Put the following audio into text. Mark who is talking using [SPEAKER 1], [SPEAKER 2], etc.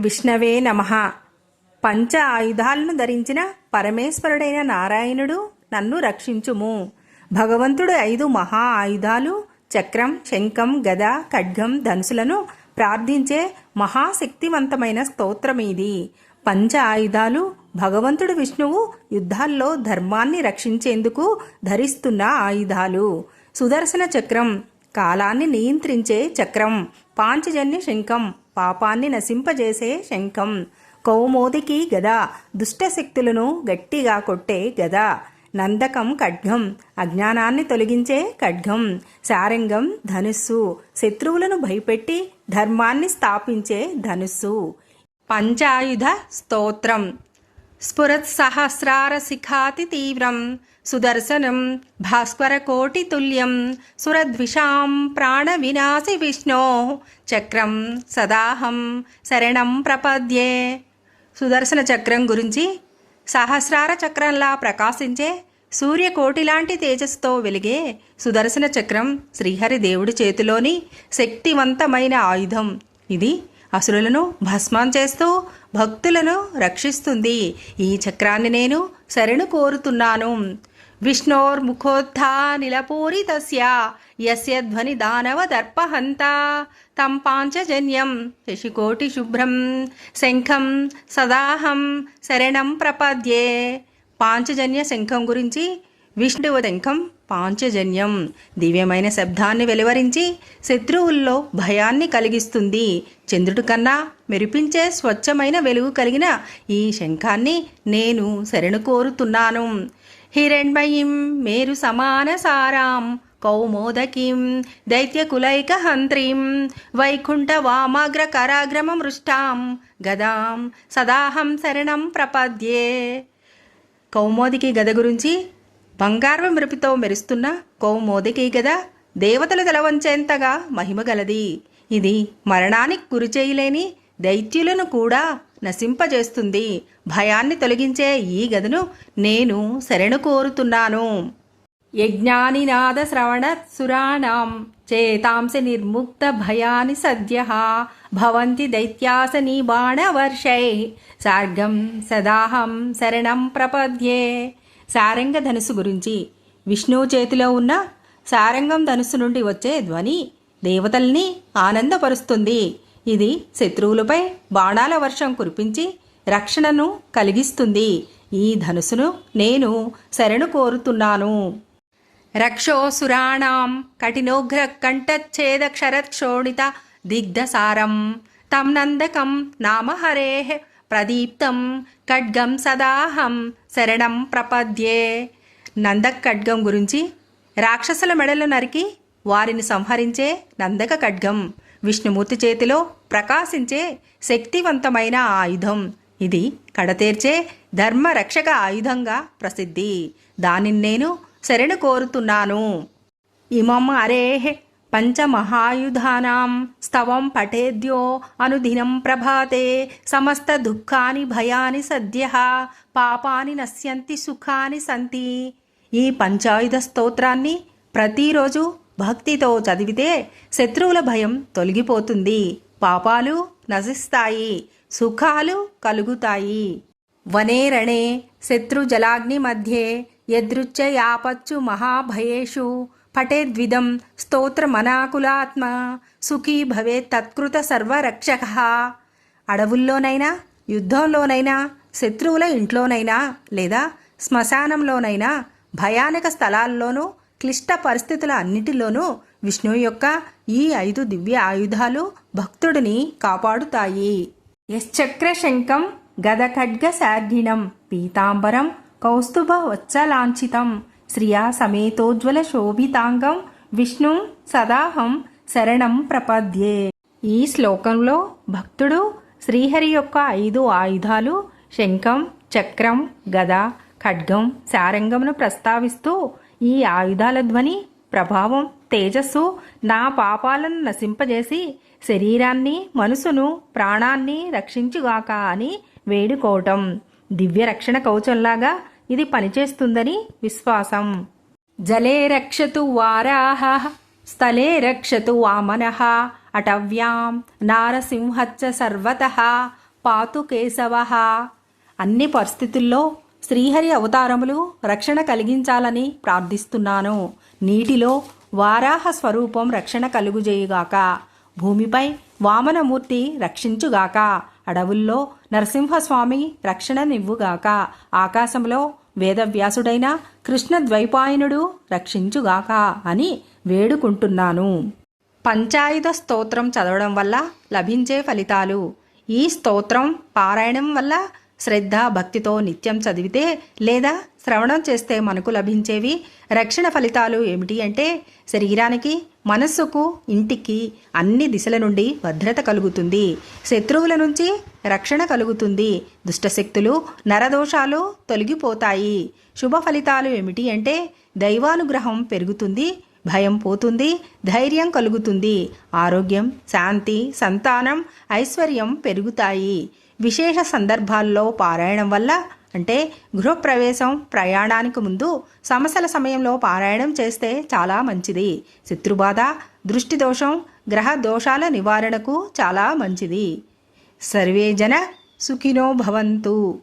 [SPEAKER 1] విష్ణవే నమ. పంచ ఆయుధాలను ధరించిన పరమేశ్వరుడైన నారాయణుడు నన్ను రక్షించుము. భగవంతుడు ఐదు మహా ఆయుధాలు చక్రం శంఖం గద ఖడ్గం ధనుసులను ప్రార్థించే మహాశక్తివంతమైన స్తోత్రమీది. పంచ ఆయుధాలు భగవంతుడు విష్ణువు యుద్ధాల్లో ధర్మాన్ని రక్షించేందుకు ధరిస్తున్న ఆయుధాలు. సుదర్శన చక్రం కాలాన్ని నియంత్రించే చక్రం పాంచజన్య శంఖం పాపాన్ని నశింపజేసే శంఖం. కౌమోదికి గద దుష్టశక్తులను గట్టిగా కొట్టే గద. నందకం ఖడ్గం అజ్ఞానాన్ని తొలగించే ఖడ్గం. శారంగం ధనుస్సు శత్రువులను భయపెట్టి ధర్మాన్ని స్థాపించే ధనుస్సు. పంచాయుధ స్తోత్రం. స్ఫురత్సహస్రారశిఖాతి తీవ్రం సుదర్శనం భాస్కరకోటితుల్యం సురద్విషాం ప్రాణవినాశి విష్ణో చక్రం సదాహం శరణం ప్రపద్యే. సుదర్శన చక్రం గురించి సహస్రార చక్రంలా ప్రకాశించే సూర్యకోటి లాంటి తేజస్సుతో వెలిగే సుదర్శన చక్రం శ్రీహరి దేవుడి చేతిలోని శక్తివంతమైన ఆయుధం. ఇది అసురులను భస్మం చేస్తూ భక్తులను రక్షిస్తుంది. ఈ చక్రాన్ని నేను శరణు కోరుతున్నాను. విష్ణోర్ముఖోత్థా నిలపూరితస్య యస్య ధ్వని దానవ దర్పహంత తం పాంచజన్యం శశికోటి శుభ్రం శంఖం సదాహం శరణం ప్రపద్యే. పాంచజన్య శంఖం గురించి విష్ణువదంకం పాంచజన్యం. దివ్యమైన శబ్దాన్ని వెలువరించి శత్రువుల్లో భయాన్ని కలిగిస్తుంది. చంద్రుడి కన్నా మెరిపించే స్వచ్ఛమైన వెలుగు కలిగిన ఈ శంఖాన్ని నేను శరణు కోరుతున్నాను. హిరణ్మయీం మేరు సమాన సారాం కౌమోదకీం దైత్యకులైకహంత్రీం వైకుంఠ వామాగ్ర కరాగ్రమమృష్టాం గదాం సదాహం శరణం ప్రపద్యే. కౌమోదికి గద గురించి బంగారం మెరుపుతో మెరుస్తున్న కౌమోదికి గదా. దేవతలు తలవంచేంతగా మహిమగలది ఇది మరణానికి గురిచేయలేని దైత్యులను కూడా నశింపజేస్తుంది. భయాన్ని తొలగించే ఈ గదను నేను శరణు కోరుతున్నాను. యజ్ఞానినాద శ్రవణ సురాణం చేతాంసి నిర్ముక్త భయాని సద్య భవంతి దైత్యాసని బాణవర్షై సార్గం సదాహం శరణం ప్రపద్యే. సారంగ ధనుసు గురించి. విష్ణువు చేతిలో ఉన్న సారంగం ధనుసు నుండి వచ్చే ధ్వని దేవతల్ని ఆనందపరుస్తుంది. ఇది శత్రువులపై బాణాల వర్షం కురిపించి రక్షణను కలిగిస్తుంది. ఈ ధనుసును నేను శరణు కోరుతున్నాను. రక్షోసురాణం కఠినోగ్ర కంఠచ్ఛేదక్షరక్షోణిత దిగ్ధసారం. తం నందకం నామహరే హరే. ప్రదీప్తం ఖడ్గం సదాహం శరణం ప్రపద్యే. నందక్ ఖడ్గం గురించి రాక్షసుల మెడలు నరికి వారిని సంహరించే నందక ఖడ్గం విష్ణుమూర్తి చేతిలో ప్రకాశించే శక్తివంతమైన ఆయుధం. ఇది కడతేర్చే ధర్మ రక్షక ఆయుధంగా ప్రసిద్ధి. దానిని నేను శరణు కోరుతున్నాను. ఇమం అరే పంచమహాయుధానాం స్తవం పఠేద్యో అనుదినం ప్రభాతే సమస్త దుఃఖాని భయాని సద్య పాపాని నశ్యంతి సుఖాని సంతి. ఈ పంచాయుధ స్తోత్రాన్ని ప్రతిరోజు భక్తితో చదివితే శత్రువుల భయం తొలగిపోతుంది. పాపాలు నశిస్తాయి సుఖాలు కలుగుతాయి. వనేరణే శత్రుజలాగ్ని మధ్యే యదృచ్చయాపచ్చు మహాభయేషు. పఠేద్విదం స్తోత్రమనాకులాత్మ సుఖీ భవే తత్కృత సర్వరక్షక అడవుల్లోనైనా యుద్ధంలోనైనా శత్రువుల ఇంట్లోనైనా లేదా శ్మశానంలోనైనా భయానక స్థలాల్లోనూ క్లిష్ట పరిస్థితుల అన్నిటిలోనూ విష్ణువు యొక్క ఈ ఐదు దివ్య ఆయుధాలు భక్తుడిని కాపాడుతాయి. యశ్చక్రశంకం గదఖడ్గ శార్గిణం పీతాంబరం కౌస్తుభ వచ్చలాంఛితం శ్రియా సమేతోజ్వల శోభితాంగం విష్ణు సదాహం శరణం ప్రపద్యే. ఈ శ్లోకంలో భక్తుడు శ్రీహరి యొక్క ఐదు ఆయుధాలు శంఖం చక్రం గద ఖడ్గం శారంగమును ప్రస్తావిస్తూ ఈ ఆయుధాల ధ్వని ప్రభావం తేజస్సు నా పాపాలను నశింపజేసి శరీరాన్ని మనసును ప్రాణాన్ని రక్షించుగాక అని వేడుకోవటం. దివ్య రక్షణ కవచంలాగా ఇది పనిచేస్తుందని విశ్వాసం. జలే రక్షతు వారాహ స్థలే రక్షతు వామనః అటవ్యాం నారసింహచ్చ సర్వతః పాతు కేశవ. అన్ని పరిస్థితుల్లో శ్రీహరి అవతారములు రక్షణ కలిగించాలని ప్రార్థిస్తున్నాను. నీటిలో వారాహ స్వరూపం రక్షణ కలుగుజేయుగాక. భూమిపై వామనమూర్తి రక్షించుగాక. అడవుల్లో నరసింహస్వామి రక్షణ నివ్వుగాక. ఆకాశంలో వేదవ్యాసుడైన కృష్ణ ద్వైపాయనుడు రక్షించుగాక అని వేడుకుంటున్నాను. పంచాయుధ స్తోత్రం చదవడం వల్ల లభించే ఫలితాలు. ఈ స్తోత్రం పారాయణం వల్ల శ్రద్ధ భక్తితో నిత్యం చదివితే లేదా శ్రవణం చేస్తే మనకు లభించేవి రక్షణ ఫలితాలు ఏమిటి అంటే శరీరానికి మనస్సుకు ఇంటికి అన్ని దిశల నుండి భద్రత కలుగుతుంది. శత్రువుల నుంచి రక్షణ కలుగుతుంది. దుష్టశక్తులు నరదోషాలు తొలగిపోతాయి. శుభ ఫలితాలు ఏమిటి అంటే దైవానుగ్రహం పెరుగుతుంది భయం పోతుంది ధైర్యం కలుగుతుంది ఆరోగ్యం శాంతి సంతానం ఐశ్వర్యం పెరుగుతాయి. విశేష సందర్భాల్లో పారాయణం వల్ల అంటే గృహప్రవేశం ప్రయాణానికి ముందు సమస్యల సమయంలో పారాయణం చేస్తే చాలా మంచిది. శత్రుబాధ దృష్టి దోషం గ్రహ దోషాల నివారణకు చాలా మంచిది. సర్వే జన సుఖినో భవంతు.